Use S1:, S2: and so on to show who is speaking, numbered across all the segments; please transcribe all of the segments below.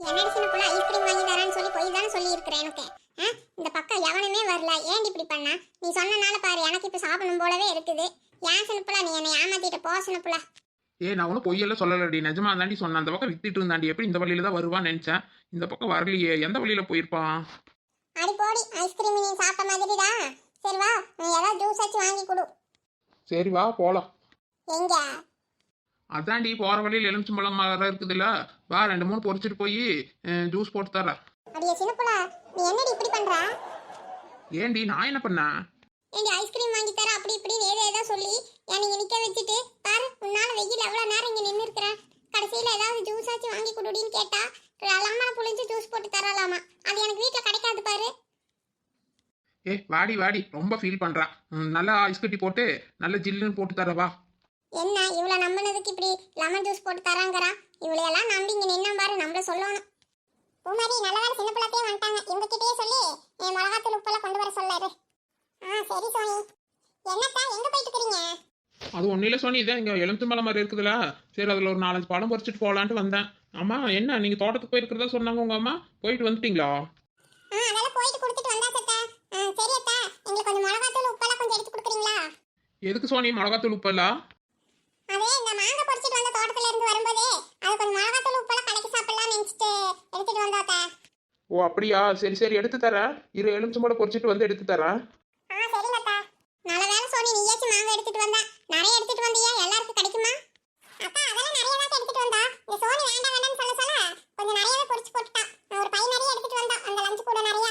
S1: என்னடி சின்ன புள்ள ஐஸ்கிரீம் வாங்கி தரேன்னு சொல்லி போய் தானே சொல்லி இருக்கிறேன் எனக்கு. ஆ? இந்த பக்கம் எவனுமே வரல. ஏன் இப்படி பண்ண? நீ சொன்னனால பாரு எனக்கு இப்ப சாப்பிடணும் போலவே இருக்குது. ஏன் சின்ன நீ என்னை ஏமாத்திட்டு? போ சின்ன புள்ள
S2: ஏ நான் ஒன்றும் பொய்யெல்லாம் சொல்லலடி. நிஜமா தாண்டி சொன்னேன். அந்த பக்கம் வித்துட்டு இருந்தாண்டி எப்படி இந்த வழியில தான் வருவான்னு நினைச்சேன். இந்த பக்கம் வரலையே. எந்த வழியில போயிருப்பான்?
S1: அடி போடி ஐஸ்கிரீம் நீ சாப்பிட்ட மாதிரிடா. சரி வா நீ ஏதாவது ஜூஸ் வச்சு வாங்கி கொடு.
S2: சரி வா போலாம்.
S1: எங்க?
S2: அதாண்டி போற வழியில் எலுமிச்சம்பழம் மரம் இருக்குதுல்ல வா ரெண்டு மூணு பொறிச்சிட்டு போய் ஜூஸ் போட்டு தரேன்.
S1: அடியே சின்ன புள்ள நீ என்னடி இப்படி பண்ற?
S2: ஏண்டி நான் என்ன பண்ணேன்
S1: ஏண்டி ஐஸ்கிரீம் வாங்கி தர அப்படி இப்படின்னு ஏதோ ஏதோ சொல்லி என்னை நிக்க வச்சுட்டு பாரு உன்னால வெயில் எவ்வளவு நேரம் இங்க நின்று இருக்கிறேன் கடைசியில ஏதாவது ஜூஸ் ஆச்சு வாங்கி கொடுடின்னு கேட்டா லெமனை புளிஞ்சு ஜூஸ் போட்டு தரலாமா? அது எனக்கு வீட்ல கிடைக்காது பாரு.
S2: ஏ வாடி வாடி ரொம்ப ஃபீல் பண்றா. நல்லா ஐஸ் கட்டி போட்டு நல்ல ஜில்லுன்னு போட்டு தர வா.
S1: என்ன இவள நம்பினதுக்கு இப்படி லெமன் ஜூஸ் போட்டு தராங்கறா இவளையெல்லாம் நம்பி இங்க நின்னா பாரு நம்மள சொல்லணும். பூமாரி நல்ல வேலை சின்ன பிள்ளைத்தையும் வந்துட்டாங்க. இவங்க கிட்டயே சொல்லி மிளகாத்தூள் உப்பெல்லாம் கொண்டு வர சொல்லாரு ஆ சரி சோனி. என்னத்தா எங்க போயிட்டு இருக்கீங்க
S2: அது ஒன்றும் இல்லை சோனி இதான் இங்கே எலுமிச்சம்பழம் மரம் இருக்குதுல்ல சரி அதில் ஒரு நாலஞ்சு பழம் பறிச்சிட்டு போகலான்ட்டு வந்தேன். அம்மா என்ன நீங்கள் தோட்டத்துக்கு போயிருக்கிறதா சொன்னாங்க உங்கள் அம்மா? போயிட்டு வந்துட்டீங்களா? எதுக்கு சோனி மிளகாத்தூள் உப்பெல்லாம்?
S1: அதே இந்த மாங்காய் பறிச்சிட்டு வந்த தோட்டத்துல இருந்து வரும்போதே அது கொஞ்சம் மிளகாத்தூள் உப்பெல்லாம் கடைக்கு சாப்பிடலாம்னு நினைச்சிட்டு எடுத்துட்டு வந்தாத்தா
S2: ஓ அப்படியா? சரி சரி எடுத்து தரேன். இரு எலுமிச்சம்பழம் பொறிச்சிட்டு வந்து எடுத்து தரேன்.
S1: ஆ சரிங்கத்தா நல்ல வேலை சோனி நீயாச்சும் மாங்காய் எடுத்துட்டு வந்தா. நிறைய எடுத்துட்டு வந்தியா? எல்லாருக்கும் கிடைக்குமா அக்கா அதெல்லாம் நிறைய தான் எடுத்துட்டு வந்தா இந்த சோனி வேண்டாம் வேண்டாம்னு சொல்ல சொல்ல கொஞ்சம் நிறையவே பொரிச்சு போட்டுட்டா நான் ஒரு பை நிறைய எடுத்துட்டு வந்தா அந்த லஞ்ச் கூட நிறைய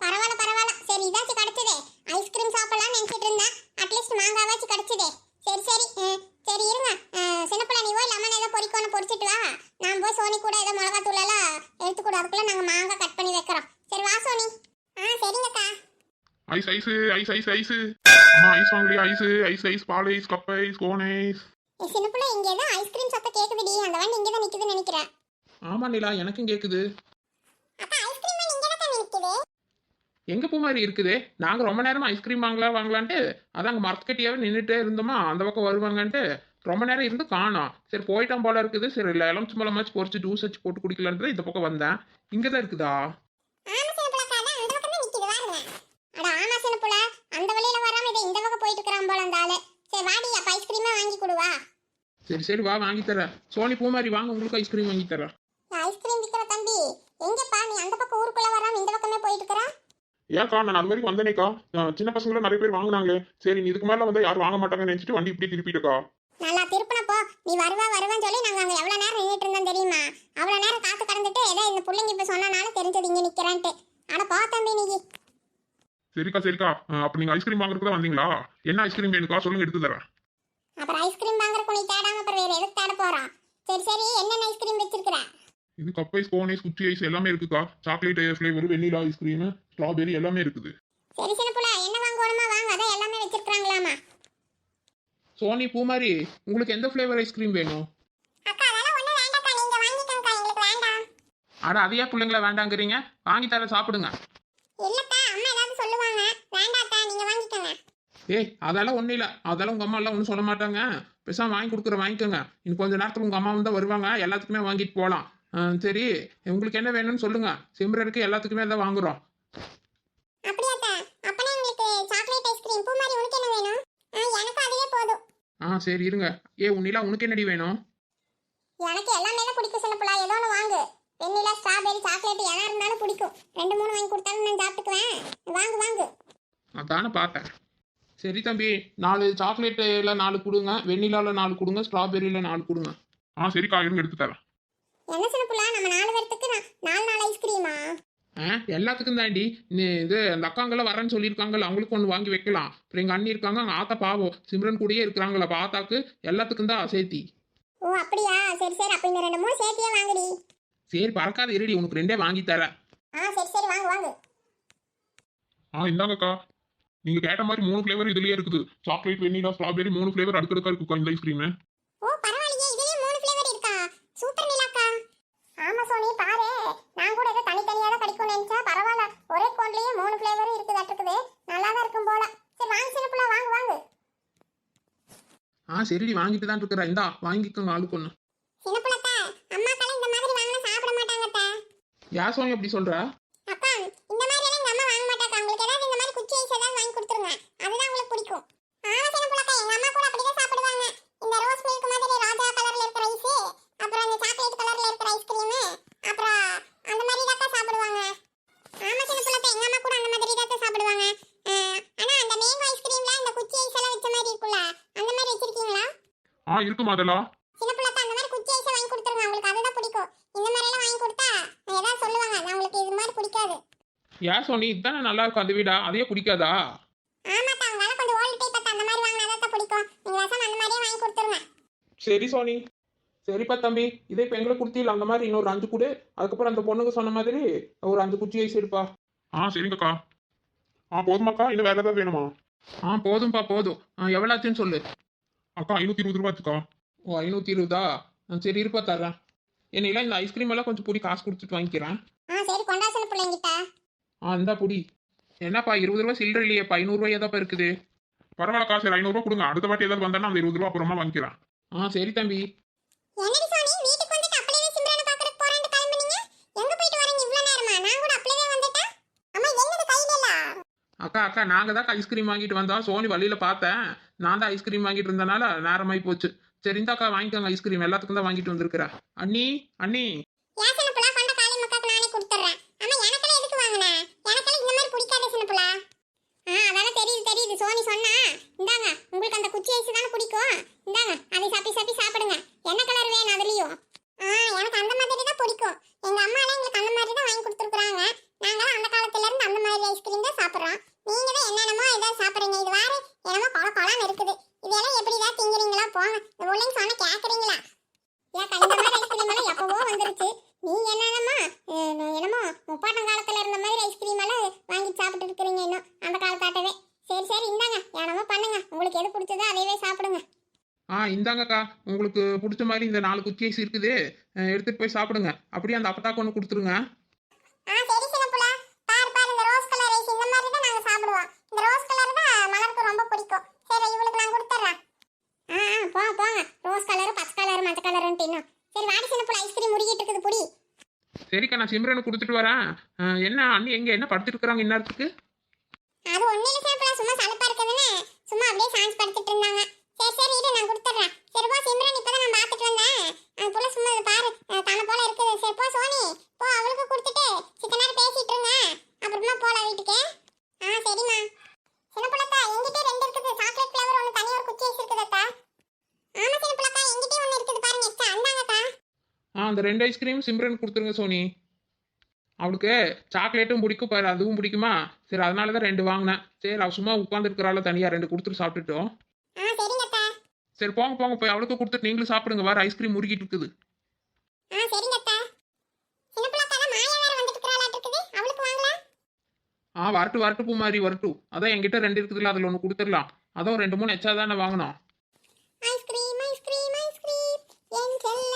S1: பரவாயில்ல பரவாயில்ல சரி இதாச்சும் கிடைச்சதே ஐஸ்கிரீம் சாப்பிடலாம்னு நினைச்சிட்டு இருந்தேன் அட்லீஸ்ட் மாங்காவாச்சும் கிடைச்சதே சரி சரி ம், சரி இருங்க சின்னப்பிள்ளை நீ போய் லெமன் ஏதோ பொரிக்கணும் பொரிச்சிட்டு வா நான் போய் சோனி கூட ஏதோ மிளகாத்தூள் எல்லாம் எடுத்து கூட அதுக்குள்ள நாங்க மாங்காய் கட் பண்ணி வைக்கிறோம் சரி வா சோனி ஆ சரிங்கக்கா
S2: ice ice ice ice. Ice அம்மா ஐஸ் வாங்கலையா ஐஸ் ஐஸ் ஐஸ் பால் ice cup ice cone ice.
S1: சின்ன பிள்ளை இங்கே தான் ஐஸ்கிரீம் சத்தம் கேக்குதுடி. அந்த வண்டி இங்கே தான் நிற்குதுன்னு நினைக்கிறேன்.
S2: ஆமா நிலா எனக்கும் கேட்குது
S1: அப்பா ஐஸ்கிரீம் இங்கே தான் நிற்குது
S2: எங்க பூ மாதிரி இருக்குது? நாங்க ரொம்ப நேரமா ஐஸ்கிரீம் வாங்கலாம் வாங்கலான்ட்டு அதான் அங்க மரத்துக்கட்டியாவே நின்றுட்டே இருந்தோமா அந்த பக்கம் வருவாங்கன்ட்டு ரொம்ப நேரம் இருந்து காணோம். சரி போயிட்டான் போல இருக்குது. சரி இல்லை எலுமிச்சம்பழமாச்சு பொறிச்சு ஜூஸ் வச்சு போட்டு குடிக்கலான்ட்டு இந்த பக்கம் வந்தேன். இங்கே தான் இருக்குதா
S1: ஆமா சின்ன பிள்ளை அக்கா, அதான் அந்த பக்கம் தான் நிற்குது பாருங்க அட ஆமா சின்ன பிள்ளை அந்த வழியில வராம இதை இந்த இருக்கிறான் போல அந்த ஆளு சரி வாடி அப்ப ஐஸ்கிரீமே வாங்கி கொடுவா
S2: சரி சரி வா வாங்கி தரேன். சோனி பூ மாதிரி வாங்க உங்களுக்கு ஐஸ்கிரீம் வாங்கி தரேன்.
S1: ஐஸ்கிரீம் விற்கிற தம்பி. எங்கப்பா நீ அந்த பக்கம் ஊருக்குள்ள வராம இந்த பக்கமே போயிட்டு இருக்கிறா?
S2: ஏன்க்கா நான் அது வரைக்கும் வந்தேனேக்கா. சின்ன பசங்களும் நிறைய பேர் வாங்கினாங்க சரி நீ இதுக்கு மேல வந்து யாரும் வாங்க மாட்டாங்கன்னு நினைச்சிட்டு வண்டி இப்படியே திருப்பிட்டுக்கா.
S1: நல்லா திருப்பினப்போ நீ வருவா வருவான்னு சொல்லி நாங்க அங்க எவ்வளவு நேரம் நின்றுட்டு இருந்தோம் தெரியுமா? அவ்வளவு நேரம் காத்து கடந்துட்டு ஏதோ இந்த பிள்ளைங்க இப்ப சொன்னனால தெரிஞ்சது இங்க நிக்கிறேன்ட்டு. அட போ தம்பி நீ.
S2: சரிக்கா சரிக்கா. அப்ப நீங்க ஐஸ்கிரீம் வாங்குறதுக்கு தான் வந்தீங்களா? என்ன ஐஸ்கிரீம் வேணுக்கா? சொல்லுங்க எடுத்து தரேன்.
S1: அப்புறம் ஐஸ்கிரீம் வாங்குறக்கு நீ தேடாம அப்புறம் வேற எதுக்கு தேட போறான் சரி சரி. என்னென்ன ஐஸ்கிரீம் வச்சிருக்கிற?
S2: இது கப் ஐஸ் கோன் ஐஸ் குச்சி ஐஸ் எல்லாமே இருக்குக்கா. Chocolate flavour vanilla ice cream strawberry எல்லாமே இருக்குது.
S1: சரி சின்ன புள்ள. என்ன வாங்குவோமா வாங்க. அதான் எல்லாமே வச்சிருக்காங்களாமா
S2: சோனி பூமாரி உங்களுக்கு எந்த ஃப்ளேவர் ஐஸ்கிரீம் வேணும்? அட அதையா பிள்ளைங்கள வேண்டாங்கிறீங்க? வாங்கி தர சாப்பிடுங்க
S1: இல்லக்கா அம்மா ஏதாவது சொல்லுவாங்க வேண்டாக்கா நீங்க வாங்கிக்கோங்க
S2: ஏய் அதெல்லாம் ஒன்றும் இல்லை. அதெல்லாம் உங்கள் அம்மா எல்லாம் ஒன்றும் சொல்ல மாட்டாங்க. பேசாம வாங்கி கொடுக்குற வாங்கிக்கோங்க. இன்னும் கொஞ்ச நேரத்தில் உங்கள் அம்மா வந்து வருவாங்க. எல்லாத்துக்குமே வாங்கிட்டு போகலாம் சரி. உங்களுக்கு என்ன வேணும்னு சொல்லுங்க. சிம்ரனுக்கு எல்லாத்துக்குமே தான்
S1: போதும்.
S2: ஆ சரி இருங்க. ஏ உன்னிலா உனக்கு என்னடி வேணும்?
S1: எனக்கு எல்லாமே தான் பிடிக்கும் சின்ன புள்ள ஏதோ ஒன்று வாங்கு. வெண்ணிலா ஸ்ட்ராபெரி சாக்லேட் எதா இருந்தாலும் பிடிக்கும். ரெண்டு மூணு வாங்கி கொடுத்தாலும் நான் சாப்பிட்டுக்குவேன். வாங்கு வாங்கு.
S2: அதானே பார்த்தேன். சரி தம்பி நாலு சாக்லேட்டில் நாலு கொடுங்க வெண்ணிலாவில் நாலு கொடுங்க ஸ்ட்ராபெரியில் நாலு கொடுங்க. ஆ சரிக்கா இருங்க எடுத்து தரேன்.
S1: என்ன சின்ன புள்ள நம்ம நாலு பேர்த்துக்கு நாலு நாலு ஐஸ்கிரீமா
S2: ஆ? எல்லாத்துக்கும் தாண்டி நீ இது அந்த அக்காங்கெல்லாம் வரேன்னு சொல்லியிருக்காங்கல்ல அவங்களுக்கு ஒன்று வாங்கி வைக்கலாம். அப்புறம் எங்கள் அண்ணி இருக்காங்க அங்கே ஆத்தா பாவம் சிம்ரன் கூடயே இருக்கிறாங்களா அப்ப ஆத்தாக்கு எல்லாத்துக்கும் தான் சேர்த்தி.
S1: ஓ அப்படியா? சரி சரி அப்ப இந்த ரெண்டு மூணு சேர்த்தியே வாங்குடி.
S2: சரி பறக்காத இருடி உனக்கு ரெண்டே வாங்கி தரேன்.
S1: ஆ சரி சரி வாங்கு வாங்கு.
S2: ஆ இந்தாங்கக்கா. நீங்க கேட்ட மாதிரி மூணு ஃப்ளேவர் இதுலயே இருக்குது. சாக்லேட் வெண்ணிலா ஸ்ட்ராபெரி மூணு ஃப்ளேவர் அடுக்கடுக்கா இருக்குக்கா இந்த ஐஸ்கிரீம்
S1: ஓ பரவாயில்லையே. இதுலயே மூணு ஃப்ளேவர் இருக்கா? சூப்பர் நிலாக்கா. ஆமா சோனி பாரு. நான் கூட ஏதோ தனித்தனியா தான் கிடைக்கும்னு நினைச்சா பரவாயில்ல. ஒரே கோன்லயே மூணு ஃப்ளேவரும் இருக்குது இருக்குது நல்லா தான் இருக்கும் போல. சரி வாங்க சின்ன புள்ள வாங்கு வாங்கு.
S2: ஆ சரிடி. வாங்கிட்டு தான் இருக்கிறேன் இந்தா வாங்கிக்கோங்க ஆளுக்கு ஒன்று
S1: சின்ன புள்ளத்தா அம்மாக்கெல்லாம் இந்த மாதிரி வாங்கினா சாப்பிட மாட்டாங்கத்தா.
S2: யார் சோனி அப்படி சொல்றா
S1: அப்பா இந்த மாதிரி எல்லாம் எங்க அம்மா வாங்க மாட்டாங்க உங்களுக்கு ஏதாவது இந்த மாதிரி குச்சி ஐஸ் ஏதாவது வாங்கி கொடுத்துருங்க அதுதான் உங்களுக்கு பிடிக்கும் ஆமா சின்ன புள்ளக்கா எங்க அம்மா கூட அப்படிதான் சாப்பிடுவாங்க இந்த ரோஸ் மில்க் மாதிரி ராஜா கலர்ல இருக்கிற ஐஸ் அப்புறம் அந்த சாக்லேட் கலர்ல இருக்கிற ஐஸ்கிரீம் அப்புறம் அந்த மாதிரி தான் சாப்பிடுவாங்க ஆமா சின்ன புள்ளக்கா எங்க அம்மா கூட அந்த மாதிரி தான் சாப்பிடுவாங்க அஹ், ஆனா அந்த மேங்கோ ஐஸ்கிரீம்ல இந்த குச்சி ஐஸ் எல்லாம் வச்ச மாதிரி இருக்குல்ல அந்த மாதிரி வச்சிருக்கீங்களா
S2: அதெல்லாம்?
S1: சின்ன புள்ளக்கா அந்த மாதிரி குச்சி ஐஸ் வாங்கி கொடுத்துருங்க. அவங்களுக்கு அதுதான் பிடிக்கும். இந்த மாதிரி எல்லாம் வாங்கி கொடுத்தா ஏதாவது சொல்லுவாங்க. அவங்களுக்கு இது மாதிரி பிடிக்காது.
S2: யார் சோனி இதுதானே நல்லா இருக்கும் அந்த வீடா? அதையே பிடிக்காதா?
S1: ஆமாக்கா அவங்களால கொஞ்சம் ஓல்டு டைப் அந்த மாதிரி வாங்கினா தான் பிடிக்கும். நீங்க விஷம் அந்த மாதிரியே வாங்கி கொடுத்துருங்க.
S2: சரி சோனி. சரிப்பா தம்பி. இதே இப்போ எங்களுக்கு கொடுத்தீங்களா அந்த மாதிரி இன்னொரு அஞ்சு கொடு. அதுக்கப்புறம் அந்த பொண்ணுங்க சொன்ன மாதிரி ஒரு அஞ்சு குச்சி ஐஸ் எடுப்பா.
S3: ஆ சரிங்கக்கா. ஆ போதுமாக்கா. இன்னும் வேற ஏதாவது வேணுமா?
S2: ஆ போதும்ப்பா போதும். ஆ எவ்வளோ ஆச்சுன்னு சொல்லு.
S3: அக்கா ஐநூத்தி இருபது ரூபா ஆச்சுக்கா.
S2: ஓ ஐநூற்றி இருபதா சரி இருப்பா தர்றேன். என்னையெல்லாம் இந்த ஐஸ்கிரீம் எல்லாம் கொஞ்சம் பொடி காசு கொடுத்துட்டு வாங்கிக்கிறேன்.
S1: ஆ சரி கொண்டா சின்ன பிள்ளைங்கிட்ட?
S2: ஆ இந்தா பொடி. என்னப்பா இருபது ரூபா சில்லற இல்லையேப்பா? ஐநூறுரூவா ஏதாப்பா இருக்குது.
S3: பரவாயில்லக்கா சரி ஐநூறுரூவா கொடுங்க. அடுத்த வாட்டி ஏதாவது வந்தேன்னா அந்த இருபது ரூபா அப்புறமா வாங்கிக்கிறேன்.
S2: ஆ சரி தம்பி.
S1: என்னடி சோனி வீட்டுக்கு வந்துட்டு அப்படியே சிம்ரனை பாக்குறதுக்கு போறேன்னு கிளம்புனீங்க? எங்க போயிட்டு வரீங்க இவ்ளோ நேரமா? நான் கூட அப்படியே வந்துட்டேன் அம்மா என்னது கையில இல்ல
S2: அக்கா அக்கா நாங்கள் தான் ஐஸ்கிரீம் வாங்கிட்டு வந்தோம். சோனி வழியில் பார்த்தேன். நான் தான் ஐஸ்கிரீம் வாங்கிட்டு இருந்தனால நேரமாகி போச்சு. சரி இந்தாக்கா வாங்கிக்கோங்க ஐஸ்கிரீம். எல்லாத்துக்கும் தான் வாங்கிட்டு வந்திருக்கிறேன். அண்ணி அண்ணி
S1: ஏன் சின்ன புள்ள கொண்ட காளி மக்காக்கு நானே கொடுத்துறேன் அம்மா எனக்கெல்லாம் எதுக்கு வாங்கின எனக்கெல்லாம் இந்த மாதிரி பிடிக்காது சின்ன புள்ள ஆ அதெல்லாம் தெரியுது தெரியுது சோனி சொன்னா இந்தாங்க உங்களுக்கு அந்த குச்சி ஐஸ் தானே பிடிக்கும் இந்தாங்க அதை சப்பி சப்பி சாப்பிடுங்க என்ன கலர் வேணும் அதுலயும் ஆ எனக்கு அந்த மாதிரி தான் பிடிக்கும் எங்க அம்மா எல்லாம் எங்களுக்கு அந்த மாதிரி தான் வாங்கி கொடுத்துருக்காங்க நாங்களாம் அந்த காலத்துல இருந்து அந்த மாதிரி ஐஸ்கிரீம் தான் சாப்பிடுறோம் நீங்க தான் என்னென்னமோ ஏதாவது சாப்பிடுறீங்க இது வேற என்னமோ கொல கொலான்னு இருக்குது இதெல்லாம் எப்படி தான் திங்குறீங்களா போங்க இந்த உள்ளங்க சொன்னா கேக்குறீங்களா ஏக்கா இந்த மாதிரி ஐஸ்கிரீம் எல்லாம் எப்பவோ வந்துருச்சு நீங்க என்னென்னமா அஹ், என்னமோ முப்பாட்டம் காலத்துல இருந்த மாதிரி ஐஸ்கிரீம் எல்லாம் வாங்கி சாப்பிட்டு இருக்கிறீங்க இன்னும் அந்த காலத்தாட்டவே சரி சரி இந்தாங்க என்னமோ பண்ணுங்க. உங்களுக்கு எது பிடிச்சதோ அதையவே சாப்பிடுங்க.
S2: ஆ இந்தாங்கக்கா. உங்களுக்கு பிடிச்ச மாதிரி இந்த நாலு ஐஸ் இருக்குது. எடுத்துட்டு போய் சாப்பிடுங்க. அப்படியே அந்த அப்பத்தாக்கு ஒன்று கொடுத்துருங்க.
S1: ஆ சரி சின்ன புள்ள பாரு பாரு இந்த ரோஸ் கலர் ஐஸ் இந்த மாதிரி தான் நாங்க சாப்பிடுவோம். இந்த ரோஸ் கலர் தான் மலருக்கு ரொம்ப பிடிக்கும். சரி இவளுக்கு நான் ஆ ஆ, போங்க போங்க. ரோஸ் கலர் பச்சை கலர் மஞ்சள் கலர்ன்ட்டு இன்னும் சரி வாடி சின்ன புள்ள ஐஸ்கிரீம் முறிக்கிட்டு இருக்குது புடி.
S2: சரிக்கா நான் சிம்ரனு கொடுத்துட்டு வரேன். என்ன அண்ணி எங்கே என்ன படுத்துட்டு இருக்கிறாங்க இந்நேரத்துக்கு?
S1: அது ஒண்ணு இல்ல சாப்பிடலாம் சும்மா சலப்பா இருக்குதுன்னு சும்மா அப்படியே சான்ஸ் படுத்துட்டு இருந்தாங்க. சரி சரி இரு நான் கொடுத்துட்றேன். சரி போ சிம்ரன் இப்பதான் நான் பார்த்துட்டு வந்தேன். அது போல சும்மா இதை பாரு. தலை போல இருக்குது. சரி போ சோனி போ அவளுக்கு கொடுத்துட்டு சித்த நேரம் பேசிட்டு இருங்க. அப்புறமா போலாம் வீட்டுக்கு. ஆ சரிம்மா. சின்ன புள்ளக்கா என்கிட்ட ரெண்டு இருக்குது. சாக்லேட் ஃப்ளேவர் ஒன்று தனியாக ஒரு குச்சி ஐஸ் அக்கா ஆமா சின்ன புள்ளக்கா என்கிட்டயும் ஒன்று இருக்குது பாருங்க எக்ஸ்ட்ரா அந்தாங்கக்கா.
S2: ஆ அந்த ரெண்டு ஐஸ்கிரீம் சிம்ரன் கொடுத்துருங்க சோனி. அவளுக்கு சாக்லேட்டும் பிடிக்கும் பாரு அதுவும் பிடிக்குமா? சரி அதனால தான் ரெண்டு வாங்கினேன். சரி அவள் சும்மா உட்காந்துருக்கிறாள் தனியாக ரெண்டு கொடுத்துட்டு சாப்பிட்டுட்டோம். சரி போங்க போங்க போய் அவளுக்கு கொடுத்துட்டு நீங்களும் சாப்பிடுங்க வர ஐஸ்கிரீம் முறுக்கிட்டு இருக்குது.
S1: ஆ வேற
S2: வரட்டு வரட்டு பூ மாதிரி வரட்டும் அதான் என்கிட்ட ரெண்டு இருக்குதுல்ல அதில் ஒன்று கொடுத்துடலாம். அதான் ரெண்டு மூணு எச்சா தானே வாங்கினோம்
S1: ஐஸ்கிரீம் ஐஸ்கிரீம் ஐஸ்கிரீம் என் செல்ல ஐஸ்கிரீம்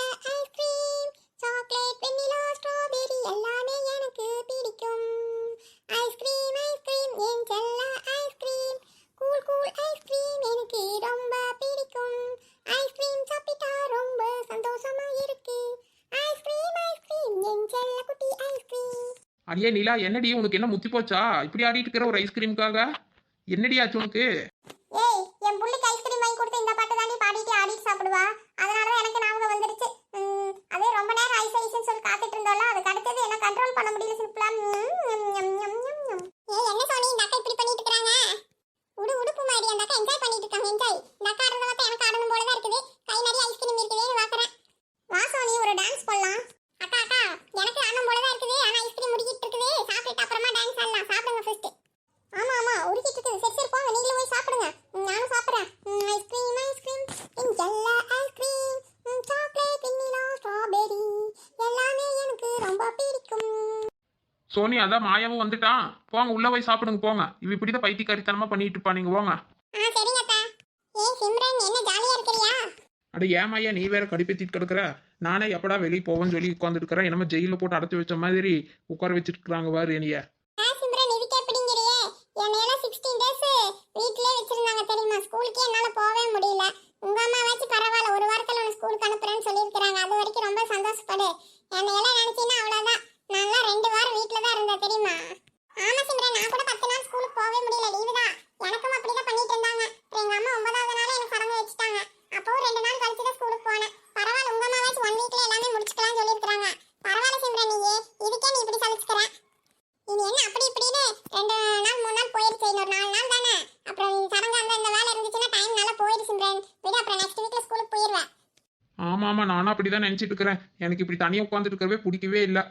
S1: என் செல்ல குட்டி ஐஸ்கிரீம்
S2: அடியே நிலா என்னடி உனக்கு என்ன முத்தி போச்சா? இப்படி ஆடிட்டு இருக்கிற ஒரு ஐஸ்கிரீமுக்காக என்னடி ஆச்சு உனக்கு
S1: ஏய் என் புள்ளிக்கு ஐஸ்கிரீம் வாங்கி கொடுத்து இந்த பாட்டு தாண்டி பாடிட்டு ஆடிட்டு சாப்பிடுவா அதனால தான் எனக்கு ஞாபகம் வந்துருச்சு ம், அதே ரொம்ப நேரம் ஐஸ் ஐஸ்னு சொல்லி காத்துட்டு இருந்தோம்ல அதுக்கு அடுத்தது என்ன கண்ட்ரோல் பண்ண முடியல சிம்பிளா ஏய் என்ன சோனி இந்த அக்கா இப்படி பண்ணிட்டு இருக்காங்க உடு உடுப்பு மாதிரி அந்த அக்கா என்ஜாய் பண்ணிட்டு இருக்காங்க என்ஜாய் இந்த அக்கா ஆடுறத பார்த்தா எனக்கு ஆடணும் போல தான் இருக்குது கை நிறைய ஐஸ்கிரீம் இருக்குதேன்னு பார்க்கறேன் வா சோனி ஒரு டான்ஸ் பண்ணலாம் அக்கா அக்கா எனக்கு ஆடணும் போல தான் இருக்குது ஆனா ஐஸ்கிரீம் முடிக்கிட்டு இருக்குது சாப்பிட்டுட்டு அப்புறமா டான்ஸ் ஆடலாம் சாப்பிடுங்க ஃபர்ஸ்ட் ஆமா ஆமா உருக்கிட்டு இருக்குது சரி சரி போங்க நீங்களும் போய் சாப்பிடுங்க ம், நானும் சாப்பிடுறேன் ம், ஐஸ்கிரீம் ஐஸ்கிரீம் இங்கெல்ல ஐஸ்கிரீம் ம், சாக்லேட் வெண்ணிலா ஸ்ட்ராபெரி எல்லாமே எனக்கு ரொம்ப பிடிக்கும்
S2: சோனி அதான் மாயாவும் வந்துட்டான். போங்க உள்ள போய் சாப்பிடுங்க போங்க. இவ இப்படிதான் பைத்தியக்காரித்தனமா பண்ணிட்டு இருப்பா நீங்க போங்க. அட ஏமாயா நீ வேற கடுப்பேத்திட்டு கிடக்குற? நானே எப்படா வெளியே போவேன்னு சொல்லி உட்காந்துருக்கிறேன் என்னமோ ஜெயில போட்டு அடைச்சு வச்ச மாதிரி உட்கார வச்சுட்டு இருக்காங்க பாரு என்னைய.
S1: வீட்டிலே வச்சிருந்தாங்க தெரியுமா? ஸ்கூலுக்கே என்னால போகவே முடியல. உங்க அம்மாவாச்சும் பரவாயில்ல ஒரு வாரத்துல உன்னை ஸ்கூலுக்கு அனுப்புறேன்னு சொல்லியிருக்கிறாங்க. அது வரைக்கும் ரொம்ப சந்தோஷப்படு. என்னையெல்லாம் நினைச்சீங்கன்னா அவ்வளவுதான். நான்லாம் ரெண்டு வாரம் வீட்ல தான் இருந்தேன் தெரியுமா?
S2: ஆமா
S1: சிம்ரன் நான் கூட பத்து நாள் ஸ்கூலுக்கு போகவே முடியல லீவு தான். எனக்கும் அப்படி தான் பண்ணிட்டு இருந்தாங்க. எங்க அம்மா ஒன்பதாவது நாள் எனக்கு சடங்கு வச்சுட்டாங்க. அப்போ ரெண்டு நாள் கழிச்சு தான் ஸ்கூலுக்கு போனேன். பரவாயில்ல உங்க அம்மாவாச்சும் ஒன் வீக்ல எல்லாமே முடிச்சுக்கலாம் சொல்லியிருக்காங்க பரவாயில்ல சிம்ரன் நீயே இதுக்கே நீ இப்படி சலிச்சுக்கிற? இது என்ன அப்படி இப்படின்னு ரெண்டு நாள் மூணு நாள் போயிருச்சு. இன்னொரு நாலு நாள் தானே. அப்புறம் சடங்கு அந்த இந்த வேலை இருந்துச்சுன்னா டைம் நல்லா போயிடு சிம்ரன். விட அப்புறம் நெக்ஸ்ட் வீக்ல ஸ்கூலுக்கு போயிடுவேன்
S2: ஆமா ஆமா நானும் அப்படிதான் நினைச்சிட்டு இருக்கிறேன். எனக்கு இப்படி தனியா உட்காந்துட்டு இருக்கவே பிடிக்கவே இல்லை.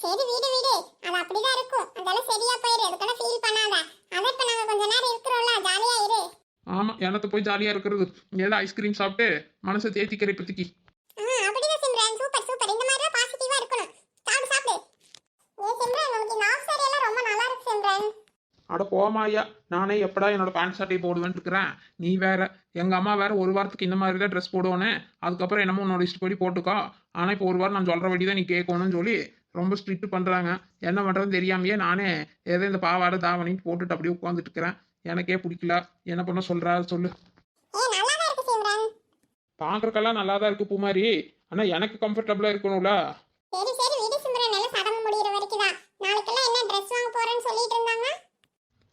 S1: சரி வீடு வீடு. அது அப்படிதான் இருக்கும். அதெல்லாம் சரியா போயிரு அதுக்கான ஃபீல் பண்ணாத? அத இப்ப நாங்க கொஞ்ச நேரம் இருக்கிறோம்ல. ஜாலியா இரு.
S2: ஆமா எனக்கு போய் ஜாலியா இருக்கிறது? ஏதாவது ஐஸ்கிரீம் சாப்பிட்டு மனசை தேத்திக்கிற இப்போதைக்கு
S1: ஆ, அப்படிதான் சிம்ரன். சூப்பர் சூப்பர் இந்த மாதிரி பாசிட்டிவா இருக்கணும். சாப்பிடு சாப்பிடு. ஏ சிம்ரன் உனக்கு இந்த ஆஃப் சாரி எல்லாம் ரொம்ப நல்லா இருக்கு சிம்ரன்.
S2: அட போமா ஐயா. நானே எப்படா என்னோட பேண்ட் ஷர்ட்டை போடுவேன்னு இருக்கிறேன். நீ வேற எங்க அம்மா வேற ஒரு வாரத்துக்கு இந்த மாதிரி தான் ட்ரெஸ் போடுவோன்னு அதுக்கப்புறம் என்னமோ உன்னோட இஷ்டப்படி போட்டுக்கோ. ஆனா இப்போ ஒரு வாரம் நான் சொல்றபடி தான் நீ கேட்கணும்னு சொல்லி ரொம்ப ஸ்ட்ரிக்ட் பண்றாங்க. என்ன பண்றதுன்னு தெரியாமையே நானே ஏதோ இந்த பாவாடை தாவணி போட்டுட்டு அப்படியே உட்காந்துட்டு இருக்கிறேன். எனக்கே பிடிக்கல. என்ன பண்ண சொல்றா? சொல்லு.
S1: ஏ நல்லா தான் இருக்கு சிம்ரன்.
S2: பார்க்கறக்கெல்லாம் நல்லா தான் இருக்கு பூமாரி. ஆனா எனக்கு கம்ஃபர்டபுளா இருக்கணும்ல.
S1: சரி சரி விடு சிம்ரன். எல்லாம் சடங்கு முடியிற வரைக்கும் தான். நாளைக்கெல்லாம் என்ன ட்ரெஸ் வாங்க போறேன்னு சொல்லிட்டு இருந்தாங்க?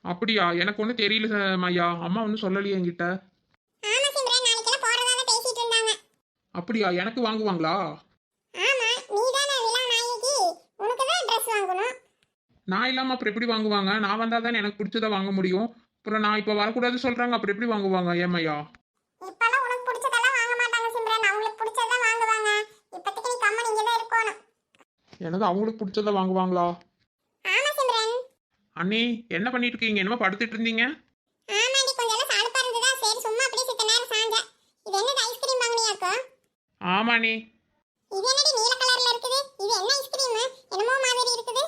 S2: அப்படியா? எனக்கு ஒன்றும் தெரியல மையா. அம்மா ஒன்றும் சொல்லலையே என்கிட்ட. அப்படியா? எனக்கு வாங்குவாங்களா
S1: ஆமா நீ தானே விழா நாயகி உனக்கு தான் ட்ரெஸ் வாங்கணும்
S2: நான் இல்லாம அப்புறம் எப்படி வாங்குவாங்க? நான் வந்தா தானே எனக்கு பிடிச்சதை வாங்க முடியும். அப்புறம் நான் இப்போ வரக்கூடாது சொல்றாங்க அப்புறம் எப்படி வாங்குவாங்க ஏமையா எனது அவங்களுக்கு பிடிச்சதை வாங்குவாங்களா? அண்ணி என்ன பண்ணிட்டு இருக்கீங்க? என்னமோ படுத்துட்டு இருந்தீங்க.
S1: ஆமாண்டி கொஞ்சம் எல்லாம் சலுப்பா இருந்ததா சரி சும்மா அப்படியே சித்த நேரம் சாஞ்சேன் இது என்னது ஐஸ்கிரீம் வாங்குனியாக்கோ
S2: ஆமா அண்ணி
S1: இது என்னடி நீல கலர்ல இருக்குது இது என்ன ஐஸ்கிரீம் என்னமோ மாதிரி இருக்குது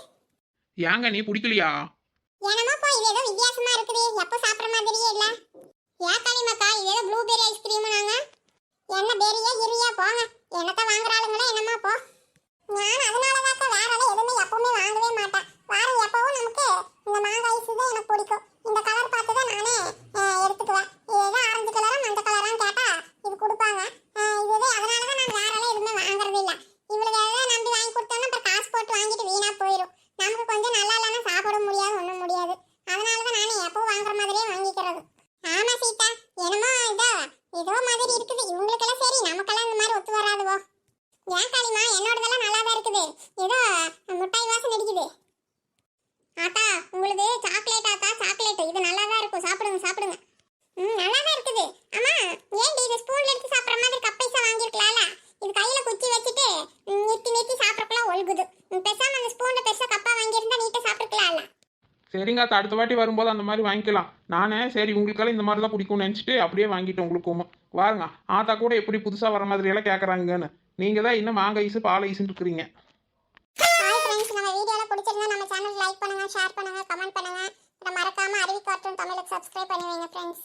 S2: ஏங்க நீ பிடிக்கலையா
S1: என்னமோ போ இது ஏதோ வித்தியாசமா இருக்குது. எப்போ சாப்பிட்ற மாதிரியே இல்ல. ஏன் காளிமாக்கா இது ஏதோ ப்ளூபெரி ஐஸ்கிரீம் நாங்க என்ன பெரியா இரியா போங்க. என்னத்த வாங்குறாளுங்களோ என்னமா போ. நான் அதனாலதாக்கா வேற எல்லாம் எதுவுமே எப்பவுமே வாங்கவே மாட்டேன். வேற எப்பவும் நமக்கு இந்த மாங்காய் ஐஸ் தான் எனக்கு பிடிக்கும். இந்த கலர் பார்த்து தான் நானே அஹ், எடுத்துக்குவேன். ஏதோ ஆரஞ்சு கலரா மஞ்ச கலரான்னு கேட்டா இது கொடுப்பாங்க. அஹ், இதுவே அதனால தான் நான் வேற எல்லாம் எதுவுமே வாங்குறது இல்ல. இவளுக்கு எதாவது நம்பி வாங்கி கொடுத்தோம்னா அப்புறம் காசு போட்டு வாங்கிட்டு வீணா போயிடும் நமக்கு கொஞ்சம் நல்லா இல்லைன்னா சாப்பிடும் முடியாது ஒன்றும் முடியாது அதனால தான் நானே எப்பவும் வாங்குற மாதிரியே வாங்கிக்கிறது ஆமா சீதா என்னமோ இதோ ஏதோ மாதிரி இருக்குது இவங்களுக்கெல்லாம் சரி நமக்கெல்லாம் இந்த மாதிரி ஒத்து வராதுவோ ஏன் காளிமா என்னோடதெல்லாம் நல்லா தான் இருக்குது ஏதோ முட்டாய் வாசம் அடிக்குது ஆத்தா உங்களுக்கு சாக்லேட் ஆத்தா சாக்லேட் இது நல்லா தான் இருக்கும் சாப்பிடுங்க சாப்பிடுங்க ம் நல்லா தான் இருக்குது ஆமா ஏன்டி இது ஸ்பூன்ல எடுத்து சாப்பிட்ற மாதிரி கப்பைசா வாங்கியிருக்கலாம்ல இது கையில குச்சி வச்சுட்டு ம், நிறுத்தி நிறுத்தி சாப்பிட்றப்பெல்லாம் ஒழுகுது ம், பேசாம அந்த ஸ்பூன்ல பெருசா கப்பா வாங்கியிருந்தா நீட்டா சாப்பிட்டுருக்கலாம்ல
S2: சரிங்க அது அடுத்த வாட்டி வரும்போது அந்த மாதிரி வாங்கிக்கலாம். நானே சரி உங்களுக்கெல்லாம் இந்த மாதிரி தான் பிடிக்கும்னு நினச்சிட்டு அப்படியே வாங்கிட்டேன் உங்களுக்கும் வாருங்க ஆத்தா கூட எப்படி புதுசாக வர மாதிரி எல்லாம் கேட்குறாங்கன்னு நீங்கள் தான் இன்னும் மாங்காய் ஐஸு பால் ஐஸுன்னு இருக்கிறீங்க.
S1: பண்ணுங்க ஷேர் பண்ணுங்க கமெண்ட் பண்ணுங்க. மறக்காம அறிவி கார்ட்டூன் தமிழுக்கு சப்ஸ்கிரைப் பண்ணுவீங்க ஃப்ரெண்ட்ஸ்